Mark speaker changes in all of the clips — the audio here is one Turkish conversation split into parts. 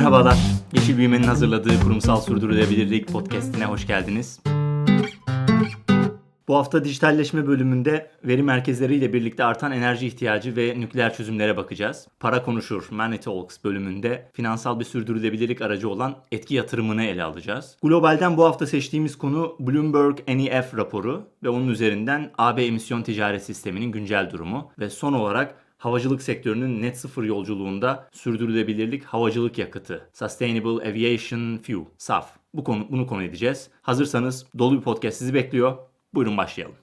Speaker 1: Merhabalar. Yeşil Büyüme'nin hazırladığı Kurumsal Sürdürülebilirlik podcastine hoş geldiniz. Bu hafta dijitalleşme bölümünde veri merkezleriyle birlikte artan enerji ihtiyacı ve nükleer çözümlere bakacağız. Para konuşur Money Talks bölümünde finansal bir sürdürülebilirlik aracı olan etki yatırımını ele alacağız. Globalden bu hafta seçtiğimiz konu Bloomberg NEF raporu ve onun üzerinden AB emisyon ticaret sisteminin güncel durumu ve son olarak havacılık sektörünün net sıfır yolculuğunda sürdürülebilirlik havacılık yakıtı Sustainable Aviation Fuel SAF. Bu konu bunu konu edeceğiz. Hazırsanız dolu bir podcast sizi bekliyor. Buyurun başlayalım.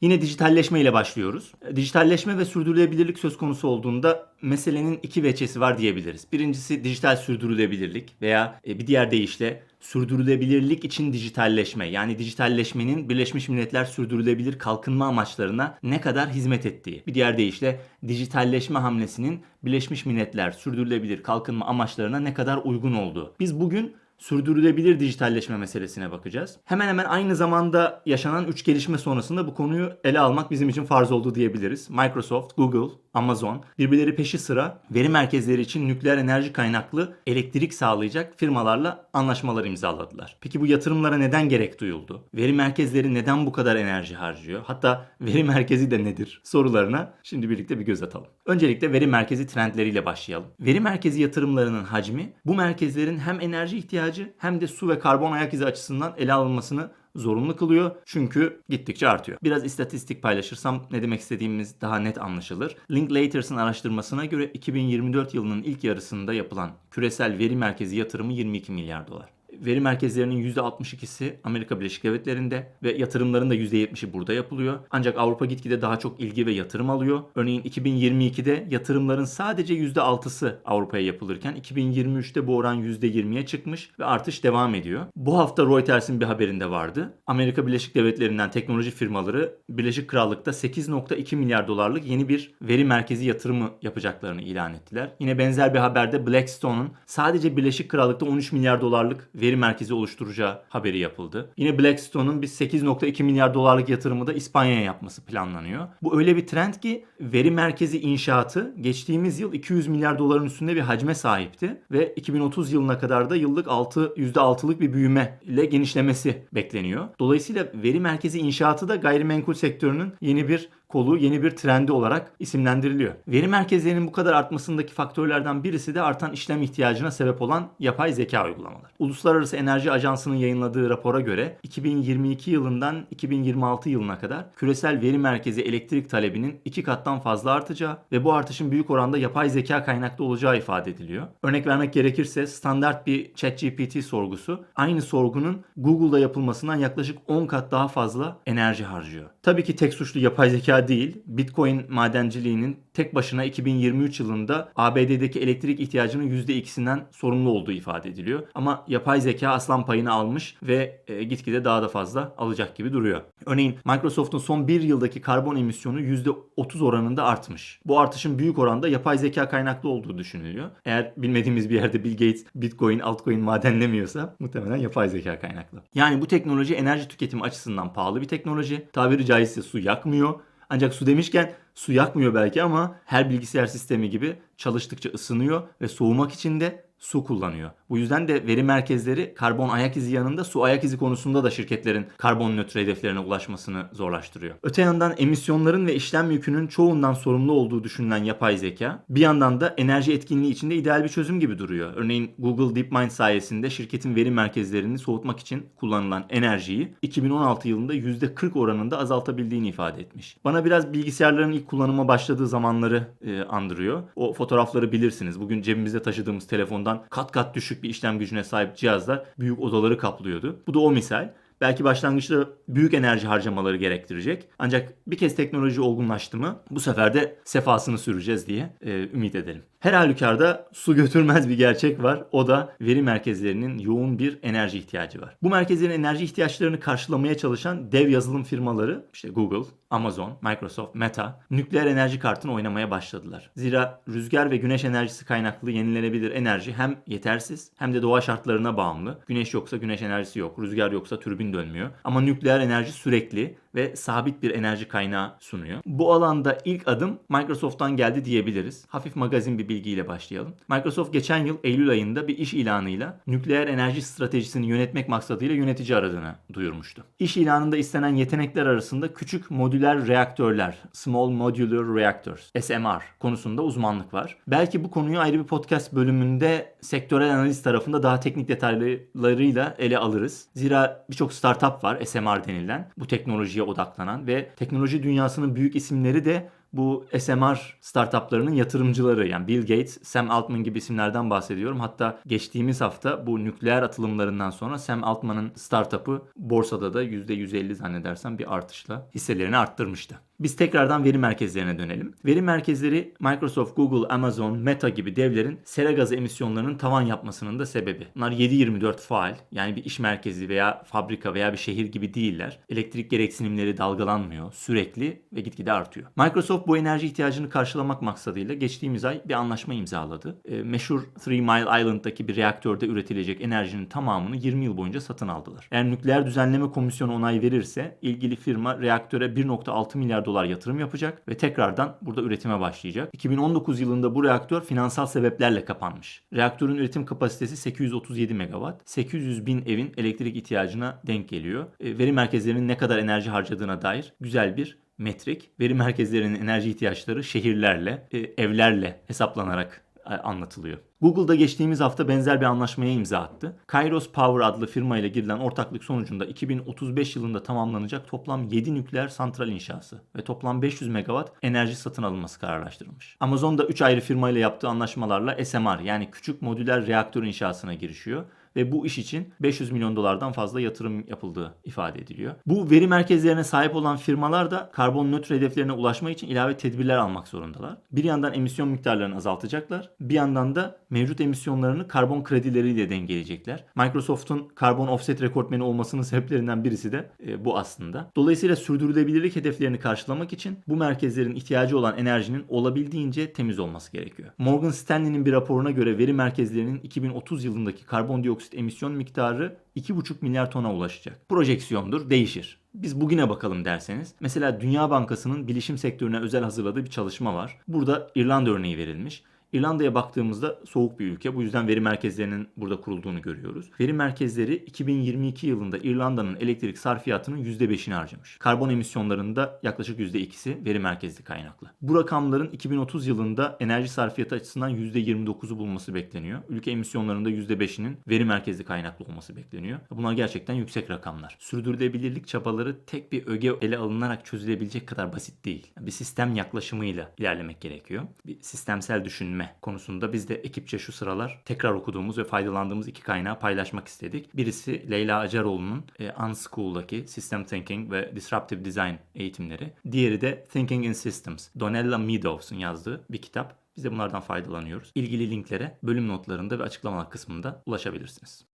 Speaker 1: Yine dijitalleşme ile başlıyoruz. Dijitalleşme ve sürdürülebilirlik söz konusu olduğunda meselenin iki veçesi var diyebiliriz. Birincisi dijital sürdürülebilirlik veya e, bir diğer deyişle sürdürülebilirlik için dijitalleşme. Yani dijitalleşmenin Birleşmiş Milletler sürdürülebilir kalkınma amaçlarına ne kadar hizmet ettiği. Bir diğer deyişle dijitalleşme hamlesinin Birleşmiş Milletler sürdürülebilir kalkınma amaçlarına ne kadar uygun olduğu. Biz bugün sürdürülebilir dijitalleşme meselesine bakacağız. Hemen hemen aynı zamanda yaşanan üç gelişme sonrasında bu konuyu ele almak bizim için farz oldu diyebiliriz. Microsoft, Google, Amazon birbirleri peşi sıra veri merkezleri için nükleer enerji kaynaklı elektrik sağlayacak firmalarla anlaşmalar imzaladılar. Peki bu yatırımlara neden gerek duyuldu? Veri merkezleri neden bu kadar enerji harcıyor? Hatta veri merkezi de nedir? Sorularına şimdi birlikte bir göz atalım. Öncelikle veri merkezi trendleriyle başlayalım. Veri merkezi yatırımlarının hacmi bu merkezlerin hem enerji ihtiyacı hem de su ve karbon ayak izi açısından ele alınmasını zorunlu kılıyor. Çünkü gittikçe artıyor. Biraz istatistik paylaşırsam ne demek istediğimiz daha net anlaşılır. Linklaters araştırmasına göre 2024 yılının ilk yarısında yapılan küresel veri merkezi yatırımı 22 milyar dolar veri merkezlerinin %62'si Amerika Birleşik Devletleri'nde ve yatırımların da %70'i burada yapılıyor. Ancak Avrupa gitgide daha çok ilgi ve yatırım alıyor. Örneğin 2022'de yatırımların sadece %6'sı Avrupa'ya yapılırken 2023'te bu oran %20'ye çıkmış ve artış devam ediyor. Bu hafta Reuters'in bir haberinde vardı. Amerika Birleşik Devletleri'nden teknoloji firmaları Birleşik Krallık'ta 8.2 milyar dolarlık yeni bir veri merkezi yatırımı yapacaklarını ilan ettiler. Yine benzer bir haberde Blackstone'un sadece Birleşik Krallık'ta 13 milyar dolarlık veri merkezi oluşturacağı haberi yapıldı. Yine Blackstone'un bir 8.2 milyar dolarlık yatırımı da İspanya'ya yapması planlanıyor. Bu öyle bir trend ki veri merkezi inşaatı geçtiğimiz yıl 200 milyar doların üstünde bir hacme sahipti ve 2030 yılına kadar da yıllık 6 %6'lık bir büyüme ile genişlemesi bekleniyor. Dolayısıyla veri merkezi inşaatı da gayrimenkul sektörünün yeni bir kolu yeni bir trendi olarak isimlendiriliyor. Veri merkezlerinin bu kadar artmasındaki faktörlerden birisi de artan işlem ihtiyacına sebep olan yapay zeka uygulamaları. Uluslararası Enerji Ajansı'nın yayınladığı rapora göre 2022 yılından 2026 yılına kadar küresel veri merkezi elektrik talebinin iki kattan fazla artacağı ve bu artışın büyük oranda yapay zeka kaynaklı olacağı ifade ediliyor. Örnek vermek gerekirse standart bir ChatGPT sorgusu aynı sorgunun Google'da yapılmasından yaklaşık 10 kat daha fazla enerji harcıyor. Tabii ki tek suçlu yapay zeka değil. Bitcoin madenciliğinin tek başına 2023 yılında ABD'deki elektrik ihtiyacının %2'sinden sorumlu olduğu ifade ediliyor. Ama yapay zeka aslan payını almış ve e, gitgide daha da fazla alacak gibi duruyor. Örneğin Microsoft'un son bir yıldaki karbon emisyonu %30 oranında artmış. Bu artışın büyük oranda yapay zeka kaynaklı olduğu düşünülüyor. Eğer bilmediğimiz bir yerde Bill Gates Bitcoin, altcoin madenlemiyorsa muhtemelen yapay zeka kaynaklı. Yani bu teknoloji enerji tüketimi açısından pahalı bir teknoloji. Tabiri caizse su yakmıyor. Ancak su demişken su yakmıyor belki ama her bilgisayar sistemi gibi çalıştıkça ısınıyor ve soğumak için de su kullanıyor. Bu yüzden de veri merkezleri karbon ayak izi yanında su ayak izi konusunda da şirketlerin karbon nötr hedeflerine ulaşmasını zorlaştırıyor. Öte yandan emisyonların ve işlem yükünün çoğundan sorumlu olduğu düşünülen yapay zeka bir yandan da enerji etkinliği içinde ideal bir çözüm gibi duruyor. Örneğin Google DeepMind sayesinde şirketin veri merkezlerini soğutmak için kullanılan enerjiyi 2016 yılında %40 oranında azaltabildiğini ifade etmiş. Bana biraz bilgisayarların ilk kullanıma başladığı zamanları e, andırıyor. O fotoğrafları bilirsiniz. Bugün cebimizde taşıdığımız telefondan kat kat düşük bir işlem gücüne sahip cihazlar büyük odaları kaplıyordu. Bu da o misal. Belki başlangıçta büyük enerji harcamaları gerektirecek. Ancak bir kez teknoloji olgunlaştı mı bu sefer de sefasını süreceğiz diye e, ümit edelim. Her halükarda su götürmez bir gerçek var. O da veri merkezlerinin yoğun bir enerji ihtiyacı var. Bu merkezlerin enerji ihtiyaçlarını karşılamaya çalışan dev yazılım firmaları işte Google, Amazon, Microsoft, Meta nükleer enerji kartını oynamaya başladılar. Zira rüzgar ve güneş enerjisi kaynaklı yenilenebilir enerji hem yetersiz hem de doğa şartlarına bağımlı. Güneş yoksa güneş enerjisi yok, rüzgar yoksa türbin dönmüyor. Ama nükleer enerji sürekli ve sabit bir enerji kaynağı sunuyor. Bu alanda ilk adım Microsoft'tan geldi diyebiliriz. Hafif magazin bir bilgiyle başlayalım. Microsoft geçen yıl Eylül ayında bir iş ilanıyla nükleer enerji stratejisini yönetmek maksadıyla yönetici aradığını duyurmuştu. İş ilanında istenen yetenekler arasında küçük modüler reaktörler, Small Modular Reactors, SMR konusunda uzmanlık var. Belki bu konuyu ayrı bir podcast bölümünde sektörel analiz tarafında daha teknik detaylarıyla ele alırız. Zira birçok startup var SMR denilen bu teknolojiye odaklanan ve teknoloji dünyasının büyük isimleri de bu SMR startuplarının yatırımcıları yani Bill Gates, Sam Altman gibi isimlerden bahsediyorum. Hatta geçtiğimiz hafta bu nükleer atılımlarından sonra Sam Altman'ın startup'ı borsada da %150 zannedersem bir artışla hisselerini arttırmıştı. Biz tekrardan veri merkezlerine dönelim. Veri merkezleri Microsoft, Google, Amazon, Meta gibi devlerin sera gazı emisyonlarının tavan yapmasının da sebebi. Bunlar 7-24 faal yani bir iş merkezi veya fabrika veya bir şehir gibi değiller. Elektrik gereksinimleri dalgalanmıyor, sürekli ve gitgide artıyor. Microsoft bu enerji ihtiyacını karşılamak maksadıyla geçtiğimiz ay bir anlaşma imzaladı. E, meşhur Three Mile Island'daki bir reaktörde üretilecek enerjinin tamamını 20 yıl boyunca satın aldılar. Eğer nükleer düzenleme komisyonu onay verirse ilgili firma reaktöre 1.6 milyar dolar yatırım yapacak ve tekrardan burada üretime başlayacak. 2019 yılında bu reaktör finansal sebeplerle kapanmış. Reaktörün üretim kapasitesi 837 megawatt. 800 bin evin elektrik ihtiyacına denk geliyor. E, veri merkezlerinin ne kadar enerji harcadığına dair güzel bir metrik. Veri merkezlerinin enerji ihtiyaçları şehirlerle, e, evlerle hesaplanarak anlatılıyor. Google'da geçtiğimiz hafta benzer bir anlaşmaya imza attı. Kairos Power adlı firma ile girilen ortaklık sonucunda 2035 yılında tamamlanacak toplam 7 nükleer santral inşası ve toplam 500 megawatt enerji satın alınması kararlaştırılmış. Amazon da 3 ayrı firma ile yaptığı anlaşmalarla SMR yani küçük modüler reaktör inşasına girişiyor ve bu iş için 500 milyon dolardan fazla yatırım yapıldığı ifade ediliyor. Bu veri merkezlerine sahip olan firmalar da karbon nötr hedeflerine ulaşmak için ilave tedbirler almak zorundalar. Bir yandan emisyon miktarlarını azaltacaklar, bir yandan da mevcut emisyonlarını karbon kredileriyle dengeleyecekler. Microsoft'un karbon offset rekortmeni olmasının sebeplerinden birisi de e, bu aslında. Dolayısıyla sürdürülebilirlik hedeflerini karşılamak için bu merkezlerin ihtiyacı olan enerjinin olabildiğince temiz olması gerekiyor. Morgan Stanley'nin bir raporuna göre veri merkezlerinin 2030 yılındaki karbondioksit dioksit emisyon miktarı 2,5 milyar tona ulaşacak. Projeksiyondur, değişir. Biz bugüne bakalım derseniz. Mesela Dünya Bankası'nın bilişim sektörüne özel hazırladığı bir çalışma var. Burada İrlanda örneği verilmiş. İrlanda'ya baktığımızda soğuk bir ülke. Bu yüzden veri merkezlerinin burada kurulduğunu görüyoruz. Veri merkezleri 2022 yılında İrlanda'nın elektrik sarfiyatının %5'ini harcamış. Karbon emisyonlarında yaklaşık %2'si veri merkezli kaynaklı. Bu rakamların 2030 yılında enerji sarfiyatı açısından %29'u bulması bekleniyor. Ülke emisyonlarında %5'inin veri merkezli kaynaklı olması bekleniyor. Bunlar gerçekten yüksek rakamlar. Sürdürülebilirlik çabaları tek bir öge ele alınarak çözülebilecek kadar basit değil. Bir sistem yaklaşımıyla ilerlemek gerekiyor. Bir sistemsel düşünme öğrenme konusunda biz de ekipçe şu sıralar tekrar okuduğumuz ve faydalandığımız iki kaynağı paylaşmak istedik. Birisi Leyla Acaroğlu'nun e, Unschool'daki System Thinking ve Disruptive Design eğitimleri. Diğeri de Thinking in Systems. Donella Meadows'un yazdığı bir kitap. Biz de bunlardan faydalanıyoruz. İlgili linklere bölüm notlarında ve açıklamalar kısmında ulaşabilirsiniz.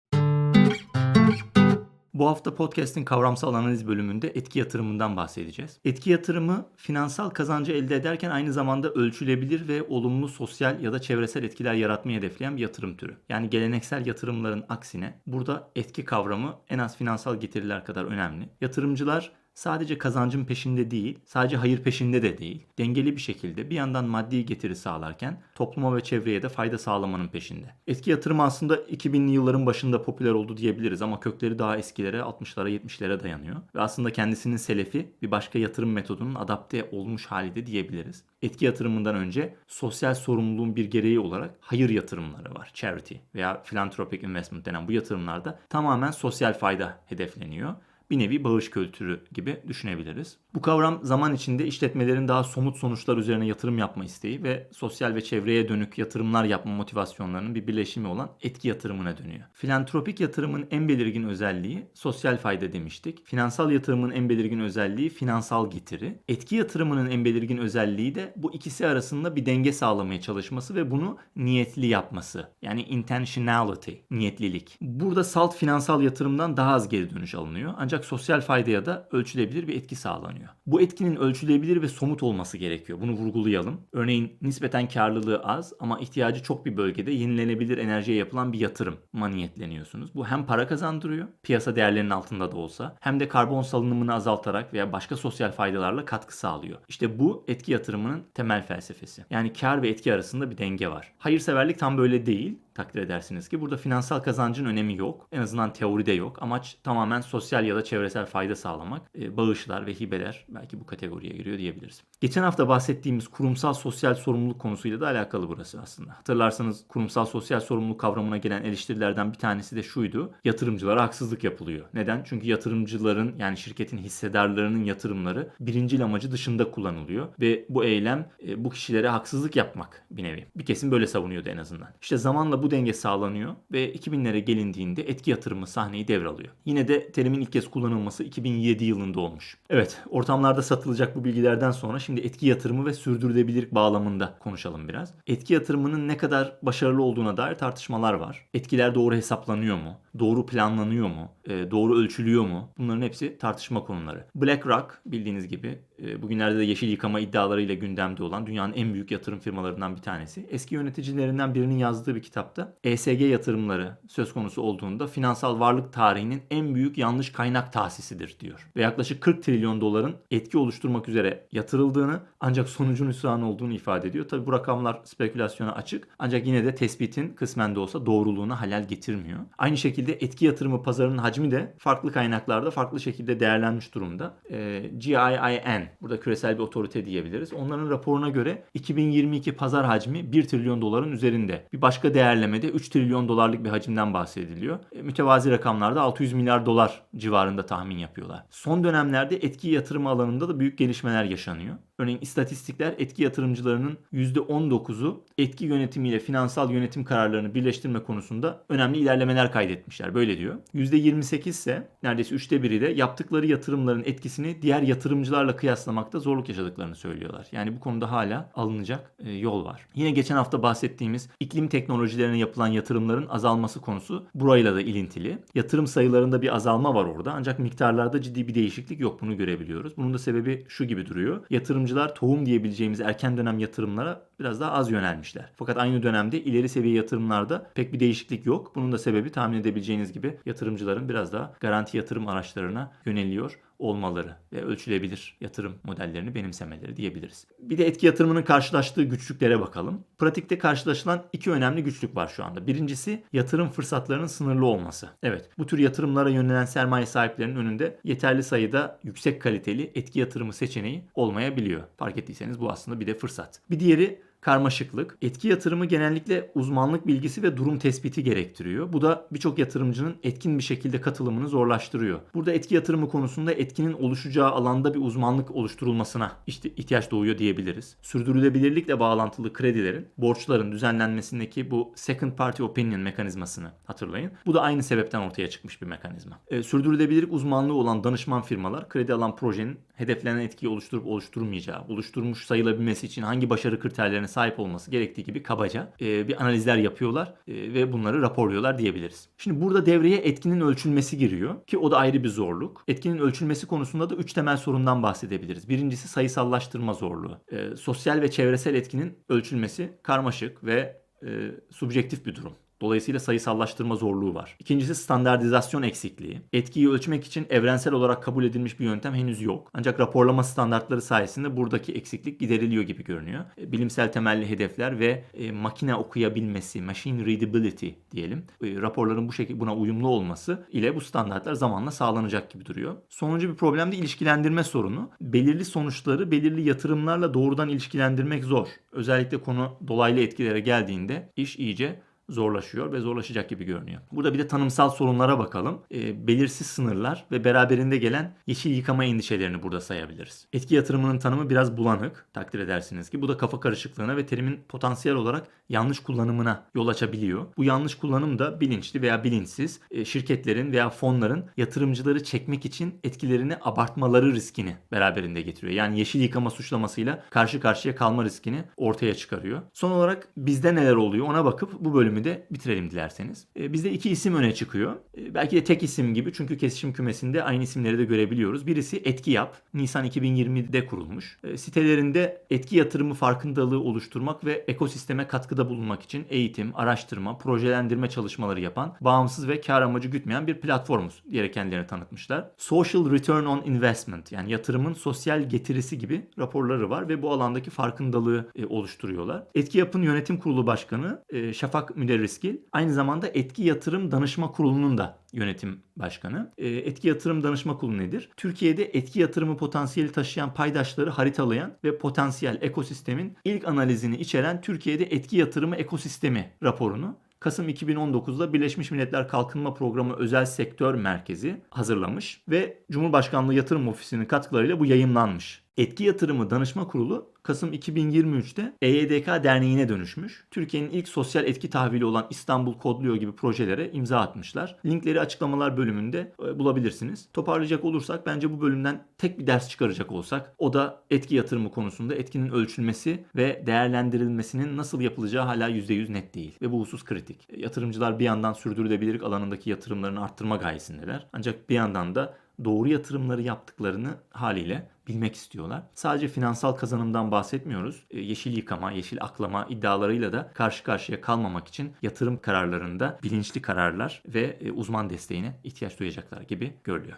Speaker 1: Bu hafta podcast'in kavramsal analiz bölümünde etki yatırımından bahsedeceğiz. Etki yatırımı finansal kazancı elde ederken aynı zamanda ölçülebilir ve olumlu sosyal ya da çevresel etkiler yaratmayı hedefleyen bir yatırım türü. Yani geleneksel yatırımların aksine burada etki kavramı en az finansal getiriler kadar önemli. Yatırımcılar sadece kazancın peşinde değil, sadece hayır peşinde de değil, dengeli bir şekilde bir yandan maddi getiri sağlarken topluma ve çevreye de fayda sağlamanın peşinde. Etki yatırımı aslında 2000'li yılların başında popüler oldu diyebiliriz ama kökleri daha eskilere 60'lara 70'lere dayanıyor. Ve aslında kendisinin selefi bir başka yatırım metodunun adapte olmuş hali de diyebiliriz. Etki yatırımından önce sosyal sorumluluğun bir gereği olarak hayır yatırımları var. Charity veya philanthropic investment denen bu yatırımlarda tamamen sosyal fayda hedefleniyor bir nevi bağış kültürü gibi düşünebiliriz. Bu kavram zaman içinde işletmelerin daha somut sonuçlar üzerine yatırım yapma isteği ve sosyal ve çevreye dönük yatırımlar yapma motivasyonlarının bir birleşimi olan etki yatırımına dönüyor. Filantropik yatırımın en belirgin özelliği sosyal fayda demiştik. Finansal yatırımın en belirgin özelliği finansal getiri. Etki yatırımının en belirgin özelliği de bu ikisi arasında bir denge sağlamaya çalışması ve bunu niyetli yapması. Yani intentionality, niyetlilik. Burada salt finansal yatırımdan daha az geri dönüş alınıyor. Ancak ancak sosyal faydaya da ölçülebilir bir etki sağlanıyor. Bu etkinin ölçülebilir ve somut olması gerekiyor. Bunu vurgulayalım. Örneğin nispeten karlılığı az ama ihtiyacı çok bir bölgede yenilenebilir enerjiye yapılan bir yatırım niyetleniyorsunuz. Bu hem para kazandırıyor, piyasa değerlerinin altında da olsa, hem de karbon salınımını azaltarak veya başka sosyal faydalarla katkı sağlıyor. İşte bu etki yatırımının temel felsefesi. Yani kar ve etki arasında bir denge var. Hayırseverlik tam böyle değil takdir edersiniz ki burada finansal kazancın önemi yok. En azından teoride yok. Amaç tamamen sosyal ya da çevresel fayda sağlamak. E, bağışlar ve hibeler belki bu kategoriye giriyor diyebiliriz. Geçen hafta bahsettiğimiz kurumsal sosyal sorumluluk konusuyla da alakalı burası aslında. Hatırlarsanız kurumsal sosyal sorumluluk kavramına gelen eleştirilerden bir tanesi de şuydu. Yatırımcılara haksızlık yapılıyor. Neden? Çünkü yatırımcıların yani şirketin hissedarlarının yatırımları birincil amacı dışında kullanılıyor ve bu eylem e, bu kişilere haksızlık yapmak bir nevi. Bir kesim böyle savunuyordu en azından. İşte zamanla bu denge sağlanıyor ve 2000'lere gelindiğinde etki yatırımı sahneyi devralıyor. Yine de terimin ilk kez kullanılması 2007 yılında olmuş. Evet, ortamlarda satılacak bu bilgilerden sonra şimdi etki yatırımı ve sürdürülebilirlik bağlamında konuşalım biraz. Etki yatırımının ne kadar başarılı olduğuna dair tartışmalar var. Etkiler doğru hesaplanıyor mu? Doğru planlanıyor mu? E, doğru ölçülüyor mu? Bunların hepsi tartışma konuları. BlackRock bildiğiniz gibi bugünlerde de yeşil yıkama iddialarıyla gündemde olan dünyanın en büyük yatırım firmalarından bir tanesi. Eski yöneticilerinden birinin yazdığı bir kitapta ESG yatırımları söz konusu olduğunda finansal varlık tarihinin en büyük yanlış kaynak tahsisidir diyor. Ve yaklaşık 40 trilyon doların etki oluşturmak üzere yatırıldığını ancak sonucun hüsran olduğunu ifade ediyor. Tabi bu rakamlar spekülasyona açık ancak yine de tespitin kısmen de olsa doğruluğuna halel getirmiyor. Aynı şekilde etki yatırımı pazarının hacmi de farklı kaynaklarda farklı şekilde değerlenmiş durumda. E, GIIN burada küresel bir otorite diyebiliriz. Onların raporuna göre 2022 pazar hacmi 1 trilyon doların üzerinde. Bir başka değerlemede 3 trilyon dolarlık bir hacimden bahsediliyor. E, mütevazi rakamlarda 600 milyar dolar civarında tahmin yapıyorlar. Son dönemlerde etki yatırımı alanında da büyük gelişmeler yaşanıyor. Örneğin istatistikler etki yatırımcılarının %19'u etki yönetimiyle finansal yönetim kararlarını birleştirme konusunda önemli ilerlemeler kaydetmişler. Böyle diyor. %28 ise neredeyse üçte biri de yaptıkları yatırımların etkisini diğer yatırımcılarla kıyaslamakta zorluk yaşadıklarını söylüyorlar. Yani bu konuda hala alınacak e, yol var. Yine geçen hafta bahsettiğimiz iklim teknolojilerine yapılan yatırımların azalması konusu burayla da ilintili. Yatırım sayılarında bir azalma var orada ancak miktarlarda ciddi bir değişiklik yok bunu görebiliyoruz. Bunun da sebebi şu gibi duruyor. Yatırımcılar tohum diyebileceğimiz erken dönem yatırımlara biraz daha az yönelmişler. Fakat aynı dönemde ileri seviye yatırımlarda pek bir değişiklik yok. Bunun da sebebi tahmin edebileceğiniz gibi yatırımcıların biraz daha garanti yatırım araçlarına yöneliyor olmaları ve ölçülebilir yatırım modellerini benimsemeleri diyebiliriz. Bir de etki yatırımının karşılaştığı güçlüklere bakalım. Pratikte karşılaşılan iki önemli güçlük var şu anda. Birincisi yatırım fırsatlarının sınırlı olması. Evet bu tür yatırımlara yönelen sermaye sahiplerinin önünde yeterli sayıda yüksek kaliteli etki yatırımı seçeneği olmayabiliyor. Fark ettiyseniz bu aslında bir de fırsat. Bir diğeri karmaşıklık. Etki yatırımı genellikle uzmanlık bilgisi ve durum tespiti gerektiriyor. Bu da birçok yatırımcının etkin bir şekilde katılımını zorlaştırıyor. Burada etki yatırımı konusunda etkinin oluşacağı alanda bir uzmanlık oluşturulmasına işte ihtiyaç doğuyor diyebiliriz. Sürdürülebilirlikle bağlantılı kredilerin, borçların düzenlenmesindeki bu second party opinion mekanizmasını hatırlayın. Bu da aynı sebepten ortaya çıkmış bir mekanizma. E, sürdürülebilirlik uzmanlığı olan danışman firmalar kredi alan projenin hedeflenen etkiyi oluşturup oluşturmayacağı, oluşturmuş sayılabilmesi için hangi başarı kriterlerine sahip olması gerektiği gibi kabaca e, bir analizler yapıyorlar e, ve bunları raporluyorlar diyebiliriz. Şimdi burada devreye etkinin ölçülmesi giriyor ki o da ayrı bir zorluk. Etkinin ölçülmesi konusunda da üç temel sorundan bahsedebiliriz. Birincisi sayısallaştırma zorluğu. E, sosyal ve çevresel etkinin ölçülmesi karmaşık ve e, subjektif bir durum. Dolayısıyla sayısallaştırma zorluğu var. İkincisi standartizasyon eksikliği. Etkiyi ölçmek için evrensel olarak kabul edilmiş bir yöntem henüz yok. Ancak raporlama standartları sayesinde buradaki eksiklik gideriliyor gibi görünüyor. E, bilimsel temelli hedefler ve e, makine okuyabilmesi, machine readability diyelim. E, raporların bu şekilde buna uyumlu olması ile bu standartlar zamanla sağlanacak gibi duruyor. Sonuncu bir problem de ilişkilendirme sorunu. Belirli sonuçları belirli yatırımlarla doğrudan ilişkilendirmek zor. Özellikle konu dolaylı etkilere geldiğinde iş iyice zorlaşıyor ve zorlaşacak gibi görünüyor. Burada bir de tanımsal sorunlara bakalım. E, belirsiz sınırlar ve beraberinde gelen yeşil yıkama endişelerini burada sayabiliriz. Etki yatırımının tanımı biraz bulanık takdir edersiniz ki bu da kafa karışıklığına ve terimin potansiyel olarak yanlış kullanımına yol açabiliyor. Bu yanlış kullanım da bilinçli veya bilinçsiz e, şirketlerin veya fonların yatırımcıları çekmek için etkilerini abartmaları riskini beraberinde getiriyor. Yani yeşil yıkama suçlamasıyla karşı karşıya kalma riskini ortaya çıkarıyor. Son olarak bizde neler oluyor ona bakıp bu bölümü de bitirelim dilerseniz. E, bizde iki isim öne çıkıyor. E, belki de tek isim gibi çünkü kesişim kümesinde aynı isimleri de görebiliyoruz. Birisi Etki Yap. Nisan 2020'de kurulmuş. E, sitelerinde etki yatırımı farkındalığı oluşturmak ve ekosisteme katkıda bulunmak için eğitim, araştırma, projelendirme çalışmaları yapan, bağımsız ve kar amacı gütmeyen bir platformuz diyerek kendilerini tanıtmışlar. Social Return on Investment yani yatırımın sosyal getirisi gibi raporları var ve bu alandaki farkındalığı oluşturuyorlar. Etki Yap'ın yönetim kurulu başkanı Şafak Müderriskil aynı zamanda Etki Yatırım Danışma Kurulu'nun da yönetim başkanı. E, etki Yatırım Danışma Kurulu nedir? Türkiye'de etki yatırımı potansiyeli taşıyan paydaşları haritalayan ve potansiyel ekosistemin ilk analizini içeren Türkiye'de etki yatırımı ekosistemi raporunu Kasım 2019'da Birleşmiş Milletler Kalkınma Programı Özel Sektör Merkezi hazırlamış ve Cumhurbaşkanlığı Yatırım Ofisi'nin katkılarıyla bu yayımlanmış. Etki Yatırımı Danışma Kurulu Kasım 2023'te EYDK Derneği'ne dönüşmüş. Türkiye'nin ilk sosyal etki tahvili olan İstanbul Kodluyor gibi projelere imza atmışlar. Linkleri açıklamalar bölümünde e, bulabilirsiniz. Toparlayacak olursak bence bu bölümden tek bir ders çıkaracak olsak o da etki yatırımı konusunda etkinin ölçülmesi ve değerlendirilmesinin nasıl yapılacağı hala %100 net değil ve bu husus kritik. E, Yatırımcılar bir yandan sürdürülebilirlik alanındaki yatırımlarını arttırma gayesindeler. Ancak bir yandan da doğru yatırımları yaptıklarını haliyle bilmek istiyorlar. Sadece finansal kazanımdan bahsetmiyoruz. E, Yeşil yıkama, yeşil aklama iddialarıyla da karşı karşıya kalmamak için yatırım kararlarında bilinçli kararlar ve e, uzman desteğine ihtiyaç duyacaklar gibi görülüyor.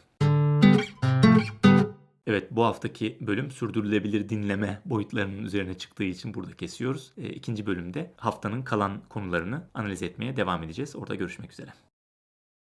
Speaker 1: Evet bu haftaki bölüm sürdürülebilir dinleme boyutlarının üzerine çıktığı için burada kesiyoruz. E, İkinci bölümde haftanın kalan konularını analiz etmeye devam edeceğiz. Orada görüşmek üzere.